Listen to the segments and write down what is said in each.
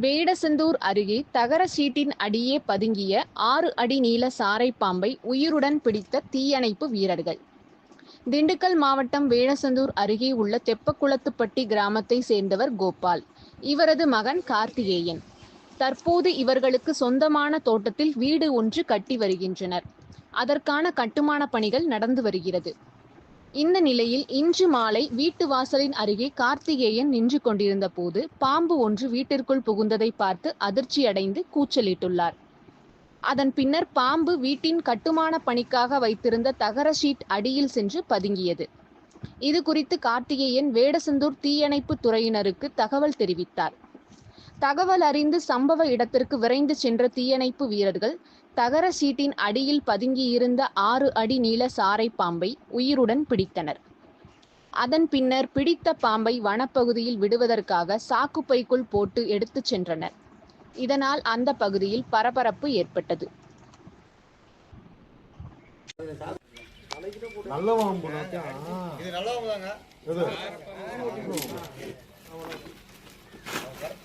வேடசந்தூர் அருகே தகர சீட்டின் அடியே பதுங்கிய ஆறு அடி நீள சாரை பாம்பை உயிருடன் பிடித்த தீயணைப்பு வீரர்கள். திண்டுக்கல் மாவட்டம் வேடசந்தூர் அருகே உள்ள தெப்பக்குளத்துப்பட்டி கிராமத்தை சேர்ந்தவர் கோபால். இவரது மகன் கார்த்திகேயன். தற்போது இவர்களுக்கு சொந்தமான தோட்டத்தில் வீடு ஒன்று கட்டி வருகின்றனர். அதற்கான கட்டுமான பணிகள் நடந்து வருகிறது. இந்த நிலையில் இன்று மாலை வீட்டு வாசலின் அருகே கார்த்திகேயன் நின்று கொண்டிருந்த போது பாம்பு ஒன்று வீட்டிற்குள் புகுந்ததை பார்த்து அதிர்ச்சியடைந்து கூச்சலிட்டுள்ளார். அதன் பின்னர் பாம்பு வீட்டின் கட்டுமான பணிக்காக வைத்திருந்த தகர ஷீட் அடியில் சென்று பதுங்கியது. இது குறித்து கார்த்திகேயன் வேடசந்தூர் தீயணைப்பு துறையினருக்கு தகவல் தெரிவித்தார். தகவல் அறிந்து சம்பவ இடத்திற்கு விரைந்து சென்ற தீயணைப்பு வீரர்கள் தகர ஷீட்டின் அடியில் பதுங்கியிருந்த ஆறு அடி நீள சாரை பாம்பை உயிருடன் பிடித்தனர். அதன் பின்னர் பிடித்த பாம்பை வனப்பகுதியில் விடுவதற்காக சாக்குப்பைக்குள் போட்டு எடுத்துச் சென்றனர். இதனால் அந்த பகுதியில் பரபரப்பு ஏற்பட்டது. நல்ல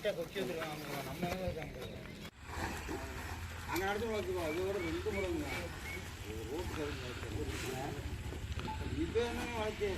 கரெக்டாக கொச்சி வச்சுருக்காங்க. நம்ம இருக்காங்க அங்கே நடந்து வளர்த்துக்கோ இது ஒரு ரெண்டு முழங்க. ரோட்டு இது என்ன வாழ்க்கை?